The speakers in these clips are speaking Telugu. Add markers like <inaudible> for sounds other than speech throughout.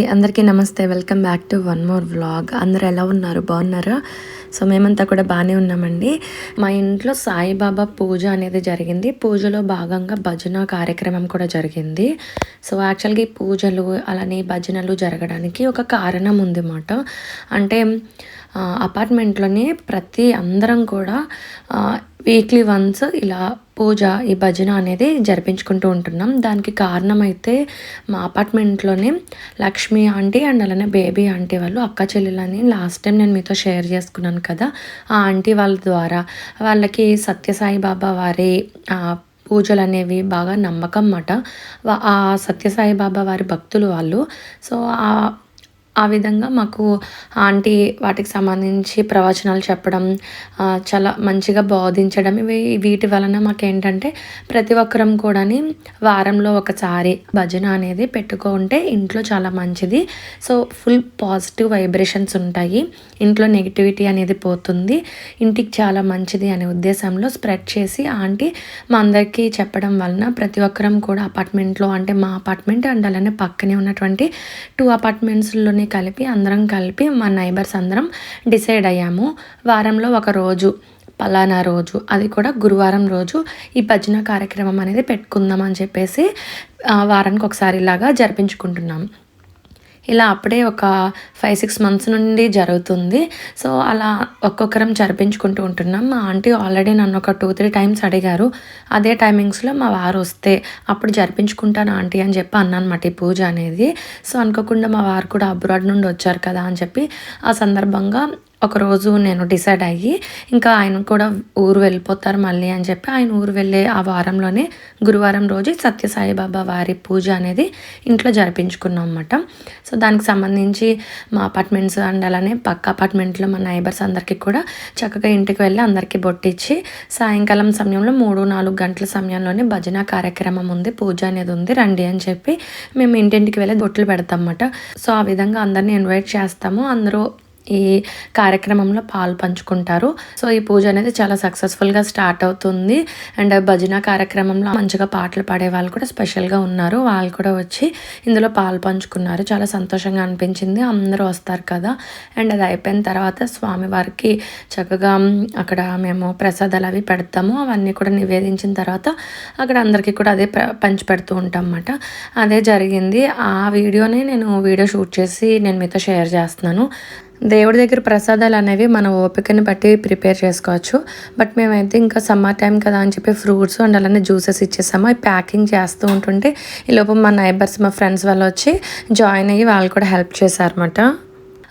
అండి అందరికీ నమస్తే. Welcome back to one more vlog. అందరు ఎలా ఉన్నారు? బాగున్నారా? సో మేమంతా కూడా బాగానే ఉన్నామండి. మా ఇంట్లో సాయిబాబా పూజ అనేది జరిగింది. పూజలో భాగంగా భజన కార్యక్రమం కూడా జరిగింది. సో యాక్చువల్గా ఈ పూజలు అలానే భజనలు జరగడానికి ఒక కారణం ఉంది అన్నమాట అంటే అపార్ట్మెంట్లోనే ప్రతి అందరం కూడా వీక్లీ వన్స్ ఇలా పూజ ఈ భజన అనేది జరిపించుకుంటూ ఉంటున్నాం. దానికి కారణం అయితే మా అపార్ట్మెంట్లోనే లక్ష్మి ఆంటీ అండ్ అలానే బేబీ ఆంటీ వాళ్ళు అక్క చెల్లెలని లాస్ట్ టైం నేను మీతో షేర్ చేసుకున్నాను కదా. ఆ ఆంటీ వాళ్ళ ద్వారా వాళ్ళకి సత్యసాయి బాబా వారి పూజలు అనేవి బాగా నమ్మకం అన్నమాట. ఆ సత్యసాయి బాబా వారి భక్తులు వాళ్ళు. సో ఆ విధంగా మాకు ఆంటీ వాటికి సంబంధించి ప్రవచనాలు చెప్పడం చాలా మంచిగా బోధించడం. ఇవి వీటి వలన మాకు ఏంటంటే ప్రతి ఒక్కరం కూడాని వారంలో ఒకసారి భజన అనేది పెట్టుకుంటే ఇంట్లో చాలా మంచిది. సో ఫుల్ పాజిటివ్ వైబ్రేషన్స్ ఉంటాయి. ఇంట్లో నెగిటివిటీ అనేది పోతుంది. ఇంటికి చాలా మంచిది అనే ఉద్దేశంలో స్ప్రెడ్ చేసి ఆంటీ మా అందరికీ చెప్పడం వలన ప్రతి ఒక్కరం కూడా అపార్ట్మెంట్లో అంటే మా అపార్ట్మెంట్ అండ్ అలానే పక్కనే ఉన్నటువంటి టూ అపార్ట్మెంట్స్లో అన్నీ కలిపి అందరం కలిపి మా నైబర్స్ అందరం డిసైడ్ అయ్యాము. వారంలో ఒక రోజు పలానా రోజు అది కూడా గురువారం రోజు ఈ భజన కార్యక్రమం అనేది పెట్టుకుందాం అని చెప్పేసి వారానికి ఒకసారి ఇలాగా జరిపించుకుంటున్నాం. ఇలా అప్పుడే ఒక ఫైవ్ సిక్స్ మంత్స్ నుండి జరుగుతుంది. సో అలా ఒక్కొక్కరం జరిపించుకుంటూ ఉంటున్నాం. మా ఆంటీ ఆల్రెడీ నన్ను ఒక టూ త్రీ టైమ్స్ అడిగారు. అదే టైమింగ్స్లో మా వారు వస్తే అప్పుడు జరిపించుకుంటాను ఆంటీ అని చెప్పి అన్నమాట ఈ పూజ అనేది. సో అనుకోకుండా మా వారు కూడా అబ్రాడ్ నుండి వచ్చారు కదా అని చెప్పి ఆ సందర్భంగా ఒకరోజు నేను డిసైడ్ అయ్యి ఇంకా ఆయన కూడా ఊరు వెళ్ళిపోతారు మళ్ళీ అని చెప్పి ఆయన ఊరు వెళ్ళే ఆ వారంలోనే గురువారం రోజు సత్యసాయి బాబా వారి పూజ అనేది ఇంట్లో జరిపించుకున్నాం అనమాట సో దానికి సంబంధించి మా అపార్ట్మెంట్స్ అండ్ అలానే పక్క అపార్ట్మెంట్లో మా నైబర్స్ అందరికీ కూడా చక్కగా ఇంటికి వెళ్ళి అందరికీ బొట్టిచ్చి సాయంకాలం సమయంలో మూడు నాలుగు గంటల సమయంలోనే భజన కార్యక్రమం ఉంది పూజ అనేది ఉంది రండి అని చెప్పి మేము ఇంటింటికి వెళ్ళి బొట్లు పెడతాం అన్నమాట. సో ఆ విధంగా అందరినీ ఇన్వైట్ చేస్తాము. అందరూ ఈ కార్యక్రమంలో పాలు పంచుకుంటారు. సో ఈ పూజ అనేది చాలా సక్సెస్ఫుల్గా స్టార్ట్ అవుతుంది. అండ్ భజన కార్యక్రమంలో మంచిగా పాటలు పాడే వాళ్ళు కూడా స్పెషల్గా ఉన్నారు. వాళ్ళు కూడా వచ్చి ఇందులో పాలు పంచుకున్నారు. చాలా సంతోషంగా అనిపించింది. అందరూ వస్తారు కదా. అండ్ అది అయిపోయిన తర్వాత స్వామివారికి చక్కగా అక్కడ మేము ప్రసాదాలు అవి పెడతాము. అవన్నీ కూడా నివేదించిన తర్వాత అక్కడ అందరికీ కూడా అదే పంచి పెడుతూ ఉంటాం అన్నమాట. అదే జరిగింది. ఆ వీడియోని నేను వీడియో షూట్ చేసి నేను మీతో షేర్ చేస్తున్నాను. దేవుడి దగ్గర ప్రసాదాలు అనేవి మన ఓపికని బట్టి ప్రిపేర్ చేసుకోవచ్చు. బట్ మేమైతే ఇంకా సమ్మర్ టైం కదా అని చెప్పి ఫ్రూట్స్ అండ్ అలానే జ్యూసెస్ ఇచ్చేసాము. అవి ప్యాకింగ్ చేస్తూ ఉంటుంటే ఈ లోపు మా నైబర్స్ మా ఫ్రెండ్స్ వాళ్ళు వచ్చి జాయిన్ అయ్యి వాళ్ళు కూడా హెల్ప్ చేశారన్నమాట.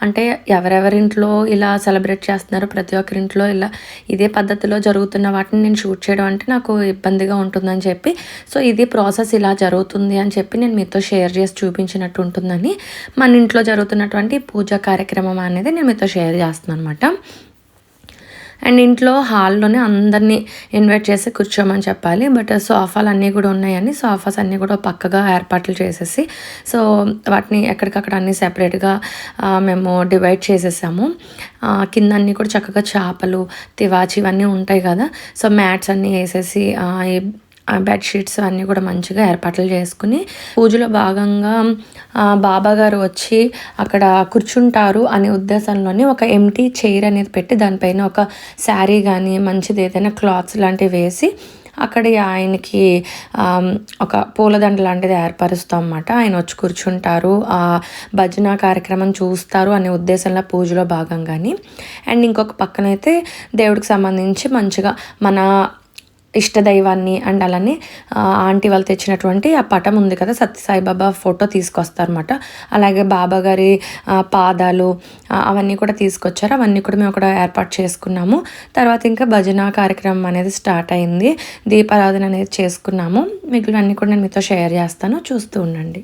అంటే ఎవరెవరింట్లో ఇలా సెలబ్రేట్ చేస్తున్నారో ప్రతి ఒక్కరింట్లో ఇలా ఇదే పద్ధతిలో జరుగుతున్న వాటిని నేను షూట్ చేయడం అంటే నాకు ఇబ్బందిగా ఉంటుందని చెప్పి సో ఇది ప్రాసెస్ ఇలా జరుగుతుంది అని చెప్పి నేను మీతో షేర్ చేసి చూపించినట్టు ఉంటుందని మన ఇంట్లో జరుగుతున్నటువంటి పూజా కార్యక్రమం అనేది నేను మీతో షేర్ చేస్తున్నాను అనమాట అండ్ ఇంట్లో హాల్లోనే అందరినీ ఇన్వైట్ చేసి కూర్చోమని చెప్పాలి. బట్ సోఫాలు అన్నీ కూడా ఉన్నాయని సోఫాస్ అన్నీ కూడా పక్కగా ఏర్పాట్లు చేసేసి సో వాటిని ఎక్కడికక్కడ అన్నీ సెపరేట్గా మేము డివైడ్ చేసేసాము. కింద అన్నీ కూడా చక్కగా చేపలు తివాచి ఇవన్నీ ఉంటాయి కదా. సో మ్యాట్స్ అన్నీ వేసేసి బెడ్షీట్స్ అన్నీ కూడా మంచిగా ఏర్పాట్లు చేసుకుని పూజలో భాగంగా బాబా గారు వచ్చి అక్కడ కూర్చుంటారు అనే ఉద్దేశంలోనే ఒక ఎంటీ చైర్ అనేది పెట్టి దానిపైన ఒక శారీ కానీ మంచిది ఏదైనా క్లాత్స్ లాంటివి వేసి అక్కడ ఆయనకి ఒక పూలదండ లాంటిది ఏర్పరుస్తాం అన్నమాట. ఆయన వచ్చి కూర్చుంటారు ఆ భజన కార్యక్రమం చూస్తారు అనే ఉద్దేశంలో పూజలో భాగంగాని. అండ్ ఇంకొక పక్కనైతే దేవుడికి సంబంధించి మంచిగా మన ఇష్టదైవాన్ని అండ్ అలానే ఆంటీ వాళ్ళు తెచ్చినటువంటి ఆ పటం ఉంది కదా సత్యసాయిబాబా ఫోటో తీసుకొస్తారనమాట అలాగే బాబా గారి పాదాలు అవన్నీ కూడా తీసుకొచ్చారు. అవన్నీ కూడా మేము అక్కడ ఏర్పాటు చేసుకున్నాము. తర్వాత ఇంకా భజన కార్యక్రమం అనేది స్టార్ట్ అయింది. దీపారాధన అనేది చేసుకున్నాము. మిగిలినవన్నీ కూడా నేను మీతో షేర్ చేస్తాను. చూస్తూ ఉండండి.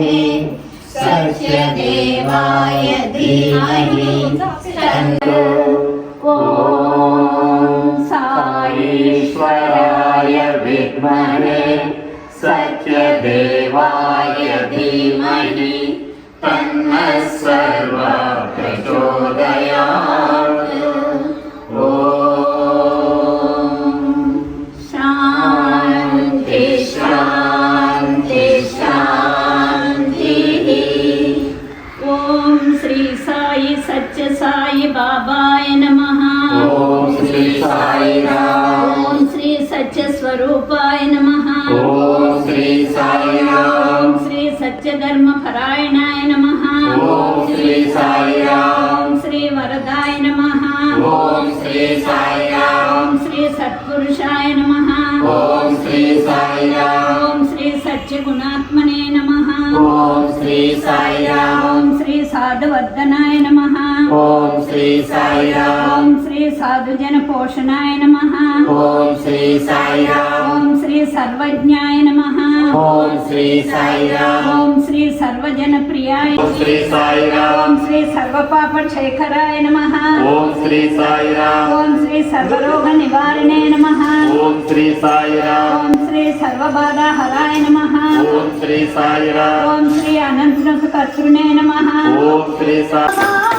विद्महे सत्यदेवाय धीमहि तन्नो ॐ साईश्वराय विद्महे सत्यदेवाय धीमहि तन्नः सर्व శ్రీ సాయిరామ్. శ్రీ సాధువర్ధనాయ నమ. ఓం శ్రీ సాయిరామ్. సాధుజన పోషణాయ నమ ఓం శ్రీ సాయి ఓం శ్రీ సర్వజ్ఞాయ నమ ఓం శ్రీ సాయి ఓం శ్రీ సర్వజన ప్రియాయ శ్రీ సాయి ఓం శ్రీ సర్వ పాప శేఖరాయ నమ ఓం శ్రీ సాయి ఓం శ్రీ సర్వ రోగ నివారణే నమ ఓం శ్రీ సాయి ఓం శ్రీ సర్వ బాధ హరాయ నమ ఓం శ్రీ సాయి ఓం శ్రీ అనంత కర్తృనే నమ ఓం శ్రీ సాయి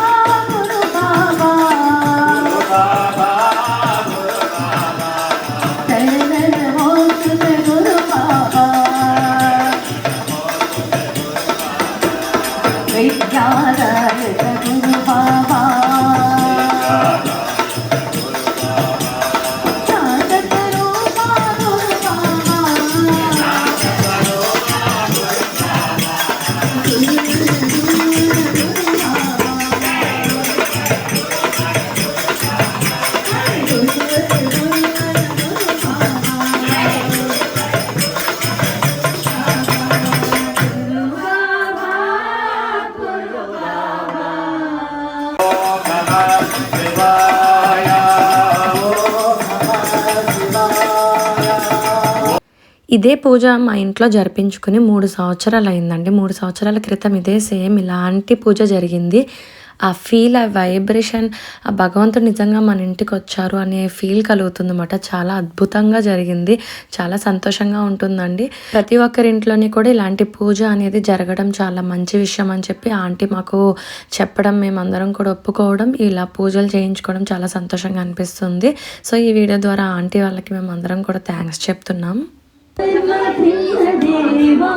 ఇదే పూజ మా ఇంట్లో జరిపించుకుని మూడు సంవత్సరాలు అయిందండి మూడు సంవత్సరాల క్రితం ఇదే సేమ్ ఇలాంటి పూజ జరిగింది. ఆ ఫీల్ ఆ వైబ్రేషన్ ఆ భగవంతుడు నిజంగా మన ఇంటికి వచ్చారు అనే ఫీల్ కలుగుతుంది అనమాట చాలా అద్భుతంగా జరిగింది. చాలా సంతోషంగా ఉంటుందండి. ప్రతి ఒక్కరి ఇంట్లోని కూడా ఇలాంటి పూజ అనేది జరగడం చాలా మంచి విషయం అని చెప్పి ఆంటీ మాకు చెప్పడం మేమందరం కూడా ఒప్పుకోవడం ఇలా పూజలు చేయించుకోవడం చాలా సంతోషంగా అనిపిస్తుంది. సో ఈ వీడియో ద్వారా ఆంటీ వాళ్ళకి మేము అందరం కూడా థ్యాంక్స్ చెప్తున్నాం. ദേവാ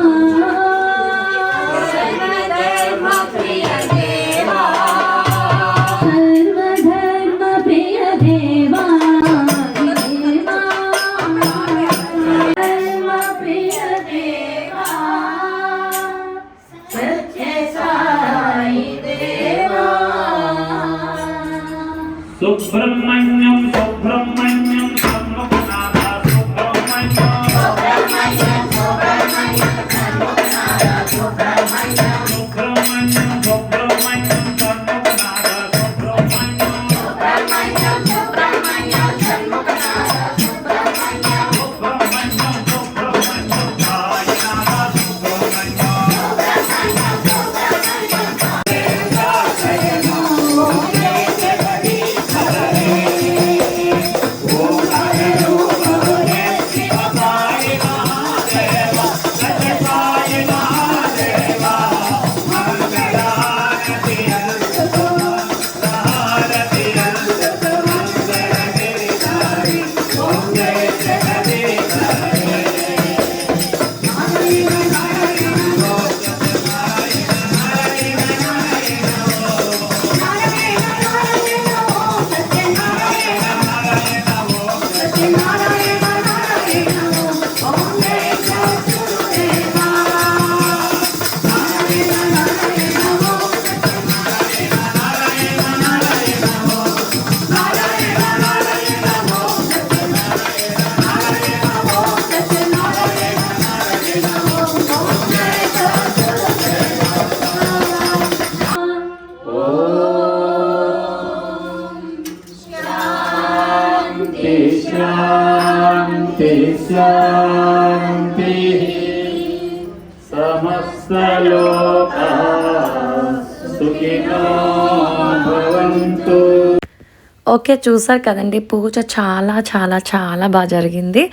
ఓకే చూసారు కదండి. పూజ చాలా చాలా చాలా బాగా జరిగింది.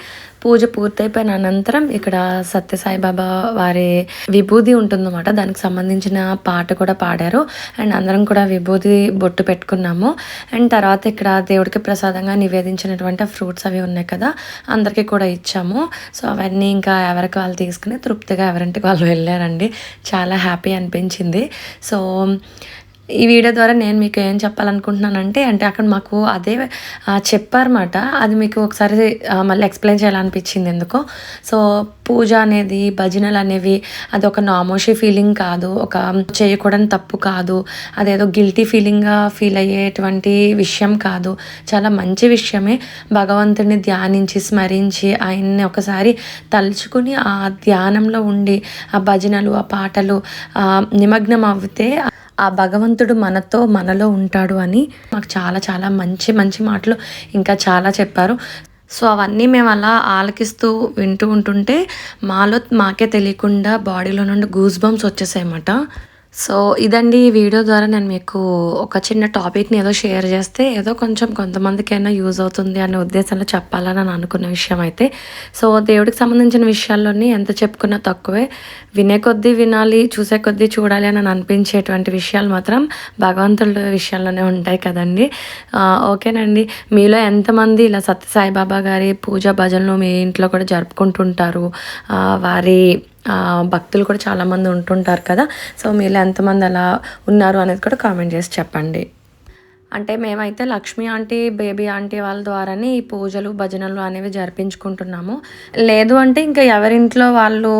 పూజ పూర్తయిపోయిన అనంతరం ఇక్కడ సత్యసాయిబాబా వారి విభూది ఉంటుందన్నమాట. దానికి సంబంధించిన పాట కూడా పాడారు. అండ్ అందరం కూడా విభూది బొట్టు పెట్టుకున్నాము. అండ్ తర్వాత ఇక్కడ దేవుడికి ప్రసాదంగా నివేదించినటువంటి ఫ్రూట్స్ అవి ఉన్నాయి కదా అందరికీ కూడా ఇచ్చాము. సో అవన్నీ ఇంకా ఎవరికి వాళ్ళు తీసుకుని తృప్తిగా ఎవరింటికి వాళ్ళు వెళ్ళారండి. చాలా హ్యాపీ అనిపించింది. సో ఈ వీడియో ద్వారా నేను మీకు ఏం చెప్పాలనుకుంటున్నానంటే అంటే అక్కడ మాకు అదే చెప్పారన్నమాట. అది మీకు ఒకసారి మళ్ళీ ఎక్స్ప్లెయిన్ చేయాలనిపించింది ఎందుకో. సో పూజ అనేది భజనలు అనేవి అది ఒక నామోషి ఫీలింగ్ కాదు. ఒక చేయకూడని తప్పు కాదు. అదేదో గిల్టీ ఫీలింగ్గా ఫీల్ అయ్యేటువంటి విషయం కాదు. చాలా మంచి విషయమే. భగవంతుడిని ధ్యానించి స్మరించి ఆయన్ని ఒకసారి తలుచుకుని ఆ ధ్యానంలో ఉండి ఆ భజనలు ఆ పాటలు నిమగ్నం అవుతే ఆ భగవంతుడు మనతో మనలో ఉంటాడు అని మాకు చాలా చాలా మంచి మంచి మాటలు ఇంకా చాలా చెప్పారు. సో అవన్నీ మేము అలా ఆలకిస్తూ వింటూ ఉంటుంటే మాలో మాకే తెలియకుండా బాడీలో నుండి గూస్ బంప్స్ వచ్చేసాయన్నమాట. సో ఇదండి ఈ వీడియో ద్వారా నేను మీకు ఒక చిన్న టాపిక్ని ఏదో షేర్ చేస్తే ఏదో కొంచెం కొంతమందికైనా యూజ్ అవుతుంది అనే ఉద్దేశంలో చెప్పాలని నేను అనుకున్న విషయం అయితే. సో దేవుడికి సంబంధించిన విషయాల్లోని ఎంత చెప్పుకున్నా తక్కువే. వినే కొద్దీ వినాలి చూసే కొద్దీ చూడాలి అని అనిపించేటువంటి విషయాలు మాత్రం భగవంతుడి విషయాల్లోనే ఉంటాయి కదండి. ఓకేనండి. మీలో ఎంతమంది ఇలా సత్యసాయిబాబా గారి పూజ భజనలు మీ ఇంట్లో కూడా జరుపుకుంటుంటారు? వారి భక్తులు కూడా చాలామంది ఉంటుంటారు కదా. సో మీలో ఎంతమంది అలా ఉన్నారు అనేది కూడా కామెంట్ చేసి చెప్పండి. అంటే మేమైతే లక్ష్మి ఆంటీ బేబీ ఆంటీ వాళ్ళ ద్వారానే ఈ పూజలు భజనలు అనేవి జరిపించుకుంటున్నాము. లేదు అంటే ఇంకా ఎవరింట్లో వాళ్ళు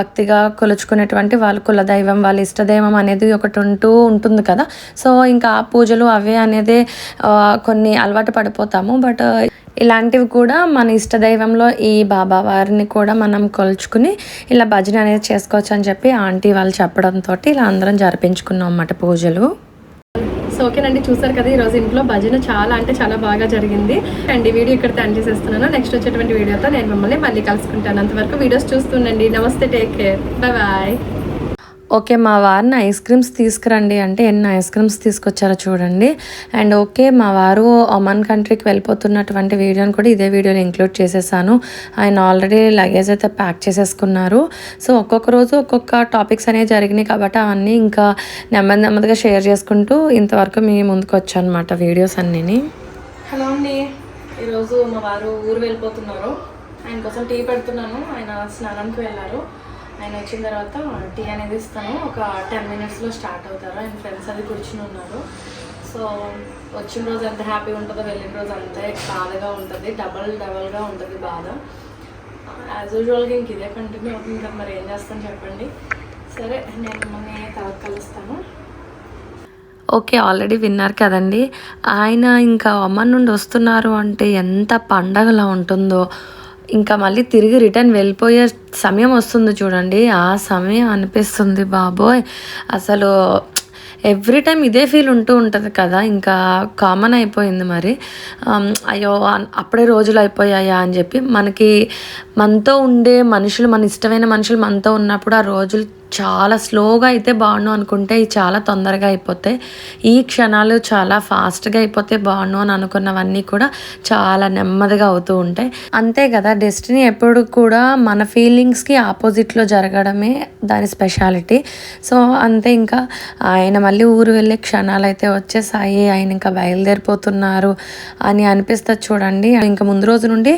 భక్తిగా కొలుచుకునేటువంటి వాళ్ళ కులదైవం వాళ్ళ ఇష్టదైవం అనేది ఒకటి ఉంటూ ఉంటుంది కదా. సో ఇంకా ఆ పూజలు అవే అనేది కొన్ని అలవాటు పడిపోతాము. బట్ ఇలాంటివి కూడా మన ఇష్టదైవంలో ఈ బాబా వారిని కూడా మనం కొలుచుకుని ఇలా భజన అనేది చేసుకోవచ్చు అని చెప్పి ఆంటీ వాళ్ళు చెప్పడంతో ఇలా అందరం జరిపించుకున్నాం అన్నమాట పూజలు. సో ఓకేనండి చూసారు కదా ఈరోజు ఇంట్లో భజన చాలా అంటే చాలా బాగా జరిగింది. అండ్ ఈ వీడియో ఇక్కడ ఎండ్ చేసేస్తున్నాను. నెక్స్ట్ వచ్చేటువంటి వీడియోతో నేను మిమ్మల్ని మళ్ళీ కలుసుకుంటాను. అంతవరకు వీడియోస్ చూస్తుండండి నమస్తే take care bye bye okay మా వారిని ఐస్ క్రీమ్స్ తీసుకురండి. అంటే ఎన్ని ఐస్ క్రీమ్స్ తీసుకొచ్చారో చూడండి. అండ్ ఓకే మా వారు ఒమన్ కంట్రీకి వెళ్ళిపోతున్నటువంటి వీడియోని కూడా ఇదే వీడియోని ఇంక్లూడ్ చేసేసాను. ఆయన ఆల్రెడీ లగేజ్ అయితే ప్యాక్ చేసేసుకున్నారు. సో ఒక్కొక్క రోజు ఒక్కొక్క టాపిక్స్ అనేవి జరిగినాయి కాబట్టి అవన్నీ ఇంకా నెమ్మది నెమ్మదిగా షేర్ చేసుకుంటూ ఇంతవరకు మీ ముందుకు వచ్చాను అనమాట వీడియోస్ అన్నీ హలో అండి. ఈరోజు మా వారు ఊరు వెళ్ళిపోతున్నారు. ఆయన కోసం టీ పెడుతున్నాను. ఆయన స్నానంకి వెళ్ళారు. ఆయన వచ్చిన తర్వాత టీ అనేది ఇస్తాను. ఒక టెన్ మినిట్స్లో స్టార్ట్ అవుతారు. ఆయన ఫ్రెండ్స్ అది కూర్చుని ఉన్నారు. సో వచ్చిన రోజు ఎంత హ్యాపీగా ఉంటుందో వెళ్ళిన రోజు అంతే బాధగా ఉంటుంది. డబల్ డబల్గా ఉంటుంది బాధ. యాజ్ యూజువల్గా ఇంక ఇదే కంటిన్యూ అవుతుంది. కదా మరి ఏం చేస్తాను చెప్పండి. సరే నేను మిమ్మల్ని తర్వాత కలుస్తాను. ఓకే ఆల్రెడీ విన్నారు కదండి. ఆయన ఇంకా అమ్మ నుండి వస్తున్నారు అంటే ఎంత పండగలా ఉంటుందో. ఇంకా మళ్ళీ తిరిగి రిటర్న్ వెళ్ళిపోయే సమయం వస్తుంది చూడండి. ఆ సమయం అనిపిస్తుంది బాబోయ్. అసలు ఎవ్రీ టైం ఇదే ఫీల్ ఉంటూ ఉంటుంది కదా. ఇంకా కామన్ అయిపోయింది మరి. అయ్యో అప్పుడే రోజులు అయిపోయాయా అని చెప్పి మనకి మనతో ఉండే మనుషులు మన ఇష్టమైన మనుషులు మనతో ఉన్నప్పుడు ఆ రోజులు చాలా స్లోగా అయితే బాగుండు అనుకుంటే ఇవి చాలా తొందరగా అయిపోతాయి ఈ క్షణాలు చాలా ఫాస్ట్గా అయిపోతే బాగుండు అని అనుకున్నవన్నీ కూడా చాలా నెమ్మదిగా అవుతూ ఉంటాయి. అంతే కదా డెస్టినీ ఎప్పుడు కూడా మన ఫీలింగ్స్కి ఆపోజిట్లో జరగడమే దాని స్పెషాలిటీ సో అంతే ఇంకా ఆయన మళ్ళీ ఊరు వెళ్ళే క్షణాలు అయితే వచ్చేసాయి. ఆయన ఇంకా బయలుదేరిపోతున్నారు అని అనిపిస్తుంది చూడండి. ఇంకా ముందు రోజు నుండి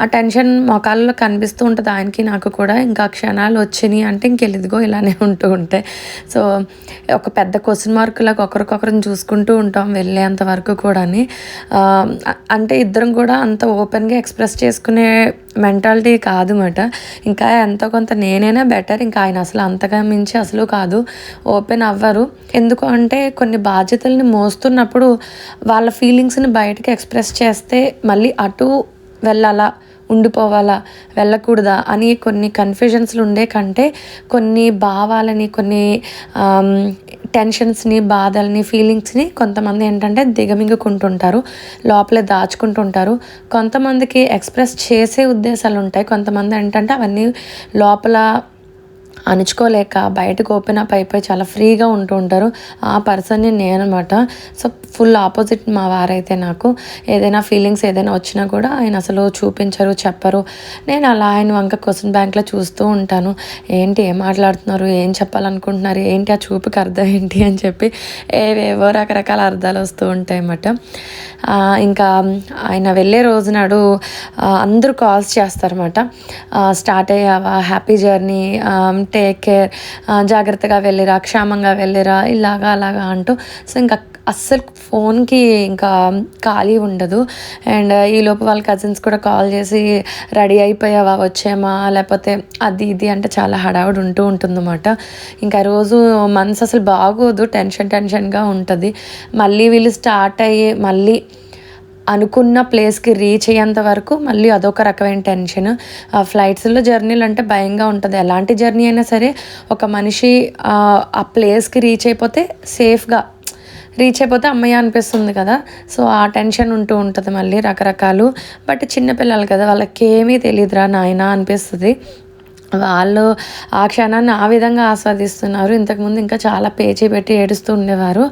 ఆ టెన్షన్ మొఖాల్లో కనిపిస్తూ ఉంటుంది ఆయనకి నాకు కూడా. ఇంకా క్షణాలు వచ్చినాయి అంటే ఇంకెళ్ళిదిగో ఇలానే <laughs> ఉంటూ ఉంటాయి సో ఒక పెద్ద క్వశ్చన్ లాగా ఒకరికొకరిని చూసుకుంటూ ఉంటాం వెళ్ళేంత వరకు కూడాని. అంటే ఇద్దరం కూడా అంత ఓపెన్గా ఎక్స్ప్రెస్ చేసుకునే మెంటాలిటీ కాదు మాట ఇంకా ఎంతో కొంత నేనైనా బెటర్ ఇంకా ఆయన అసలు అంతగా మించి అసలు కాదు. ఓపెన్ అవ్వరు. ఎందుకు అంటే కొన్ని బాధ్యతల్ని మోస్తున్నప్పుడు వాళ్ళ ఫీలింగ్స్ని బయటకి ఎక్స్ప్రెస్ చేస్తే మళ్ళీ అటు వెళ్ళాలా? ఉండిపోవాలా వెళ్ళకూడదా అని కొన్ని కన్ఫ్యూజన్స్లు ఉండే కంటే కొన్ని భావాలని కొన్ని టెన్షన్స్ని బాధల్ని ఫీలింగ్స్ని కొంతమంది ఏంటంటే దిగమింగుకుంటుంటారు లోపలే దాచుకుంటుంటారు. కొంతమందికి ఎక్స్ప్రెస్ చేసే ఉద్దేశాలు ఉంటాయి. కొంతమంది ఏంటంటే అవన్నీ లోపల అణుచుకోలేక బయటకు ఓపెన్ అప్ అయిపోయి చాలా ఫ్రీగా ఉంటూ ఉంటారు. ఆ పర్సన్ని నేనమాట సో ఫుల్ ఆపోజిట్ మా వారైతే నాకు. ఏదైనా ఫీలింగ్స్ ఏదైనా వచ్చినా కూడా ఆయన అసలు చూపించరు చెప్పరు. నేను అలా ఆయన వంక క్వశ్చన్ బ్యాంక్లో చూస్తూ ఉంటాను. ఏంటి ఏం మాట్లాడుతున్నారు ఏం చెప్పాలనుకుంటున్నారు ఏంటి ఆ చూపుకి అర్థం ఏంటి అని చెప్పి ఏవేవో రకరకాల అర్థాలు వస్తూ ఉంటాయి అన్నమాట ఇంకా ఆయన వెళ్ళే రోజు నాడు అందరూ కాల్స్ చేస్తారన్నమాట. స్టార్ట్ అయ్యావా హ్యాపీ జర్నీ టేక్ కేర్ జాగ్రత్తగా వెళ్ళిరా క్షేమంగా వెళ్ళిరా ఇలాగా అలాగా అంటూ. సో ఇంకా అస్సలు ఫోన్కి ఇంకా ఖాళీ ఉండదు. అండ్ ఈలోపు వాళ్ళ కజిన్స్ కూడా కాల్ చేసి రెడీ అయిపోయావా వచ్చేమా? లేకపోతే అది ఇది అంటే చాలా హడావుడు ఉంటూ ఉంటుందన్నమాట. ఇంకా రోజు మనసు అసలు బాగోదు టెన్షన్ టెన్షన్గా ఉంటుంది. మళ్ళీ వీళ్ళు స్టార్ట్ అయ్యి మళ్ళీ అనుకున్న ప్లేస్కి రీచ్ అయ్యేంత వరకు మళ్ళీ అదొక రకమైన టెన్షన్. ఆ ఫ్లైట్స్లో జర్నీలు అంటే భయంగా ఉంటుంది. ఎలాంటి జర్నీ అయినా సరే ఒక మనిషి ఆ, ప్లేస్కి రీచ్ అయిపోతే సేఫ్గా రీచ్ అయిపోతే అమ్మయ్య అనిపిస్తుంది కదా. సో ఆ టెన్షన్ ఉంటూ ఉంటుంది మళ్ళీ రకరకాలు. బట్ చిన్నపిల్లలు కదా వాళ్ళకేమీ తెలియదురా నాయన అనిపిస్తుంది. వాళ్ళు ఆ క్షణాన్ని ఆ విధంగా ఆస్వాదిస్తున్నారు. ఇంతకుముందు ఇంకా చాలా పేచీ పెట్టి ఏడుస్తూ ఉండేవారు.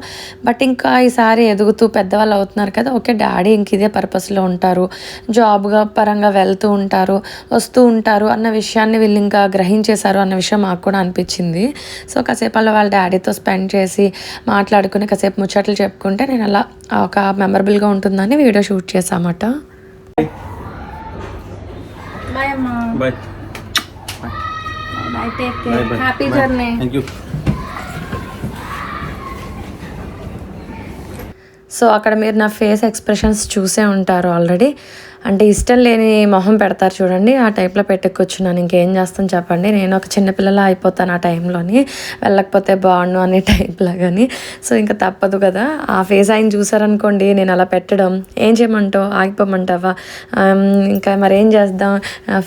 బట్ ఇంకా ఈసారి ఎదుగుతూ పెద్దవాళ్ళు అవుతున్నారు కదా ఓకే డాడీ ఇంక ఇదే పర్పస్లో ఉంటారు. జాబ్గా పరంగా వెళ్తూ ఉంటారు వస్తూ ఉంటారు అన్న విషయాన్ని వీళ్ళు ఇంకా గ్రహించేశారు అన్న విషయం మాకు కూడా అనిపించింది. సో కాసేపు అలా వాళ్ళ డాడీతో స్పెండ్ చేసి మాట్లాడుకుని కాసేపు ముచ్చట్లు చెప్పుకుంటే నేను అలా ఒక మెమరబుల్గా ఉంటుందని video shoot చేసామట happy. Journey Thank you. So అక్కడ మీరు నా ఫేస్ ఎక్స్ప్రెషన్స్ చూసే ఉంటారు ఆల్రెడీ అంటే ఇష్టం లేని మొహం పెడతారు చూడండి ఆ టైప్లో పెట్టుకొచ్చున్నాను. ఇంకేం చేస్తాను చెప్పండి. నేను ఒక చిన్నపిల్లల అయిపోతాను ఆ టైంలోని వెళ్ళకపోతే బాగుండు అనే టైప్లో కానీ సో ఇంకా తప్పదు కదా. ఆ ఫేస్ ఆయన చూసారనుకోండి నేను అలా పెట్టడం. ఏం చేయమంటావు? ఆగిపోమంటావా? ఇంకా మరి ఏం చేద్దాం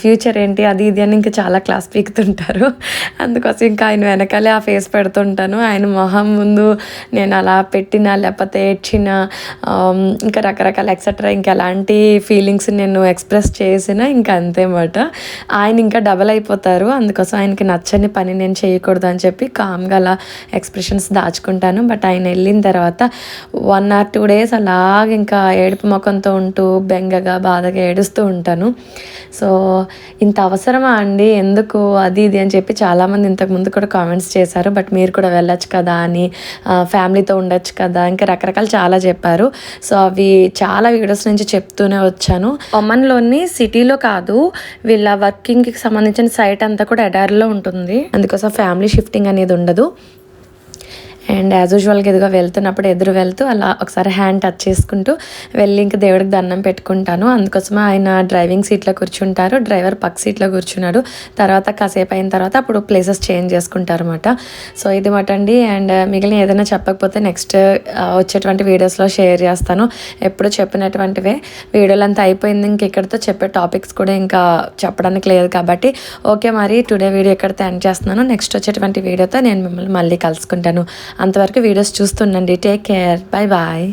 ఫ్యూచర్ ఏంటి? అది ఇది అని ఇంకా చాలా క్లాస్ పీకుతుంటారు. <laughs> అందుకోసం ఇంకా ఆయన వెనకాలే ఆ ఫేస్ పెడుతుంటాను. ఆయన మొహం ముందు నేను అలా పెట్టినా లేకపోతే ఏడ్చినా ఇంకా రకరకాల ఎక్సెట్రా ఇంకా ఎలాంటి ఫీలింగ్స్ నేను ఎక్స్ప్రెస్ చేసినా ఇంకా అంతేమాట ఆయన ఇంకా డబల్ అయిపోతారు. అందుకోసం ఆయనకి నచ్చని పని నేను చేయకూడదు అని చెప్పి కామ్గా అలా ఎక్స్ప్రెషన్స్ దాచుకుంటాను. బట్ ఆయన వెళ్ళిన తర్వాత వన్ ఆర్ టూ డేస్ అలాగ ఇంకా ఏడుపు ముఖంతో ఉంటూ బెంగగా బాధగా ఏడుస్తూ ఉంటాను. సో ఇంత అవసరమా అండి? ఎందుకు? అది ఇది అని చెప్పి చాలామంది ఇంతకుముందు కూడా కామెంట్స్ చేశారు. బట్ మీరు కూడా వెళ్ళొచ్చు కదా అని ఫ్యామిలీతో ఉండొచ్చు కదా ఇంకా రకరకాలు చాలా చెప్పారు. సో అవి చాలా వీడియోస్ నుంచి చెప్తూనే వచ్చాను. ఒమన్లోని సిటీలో కాదు వీళ్ళ వర్కింగ్కి సంబంధించిన సైట్ అంతా కూడా ఎడారిలో ఉంటుంది. అందుకోసం ఫ్యామిలీ షిఫ్టింగ్ అనేది ఉండదు. అండ్ యాజ్ యూజువల్గా ఎదుగా వెళ్తున్నప్పుడు ఎదురు వెళ్తూ అలా ఒకసారి హ్యాండ్ టచ్ చేసుకుంటూ వెళ్ళి ఇంక దేవుడికి దండం పెట్టుకుంటాను. అందుకోసమే ఆయన డ్రైవింగ్ సీట్లో కూర్చుంటారు. డ్రైవర్ పక్క సీట్లో కూర్చున్నాడు. తర్వాత కాసేపు అయిన తర్వాత అప్పుడు ప్లేసెస్ చేంజ్ చేసుకుంటారు అనమాట సో ఇది మాట అండి. అండ్ uh, మిగిలిన ఏదైనా చెప్పకపోతే నెక్స్ట్ uh, వచ్చేటువంటి వీడియోస్లో షేర్ చేస్తాను. ఎప్పుడు చెప్పినటువంటివే. వీడియోలు అంతా అయిపోయింది. ఇంక ఇక్కడితో చెప్పే టాపిక్స్ కూడా ఇంకా చెప్పడానికి లేదు కాబట్టి. ఓకే మరి టుడే వీడియో ఇక్కడితో ఎండ్ చేస్తున్నాను నెక్స్ట్ వచ్చేటువంటి వీడియోతో నేను మిమ్మల్ని మళ్ళీ కలుసుకుంటాను. అంతవరకు videos చూస్తుండండి. Take care bye bye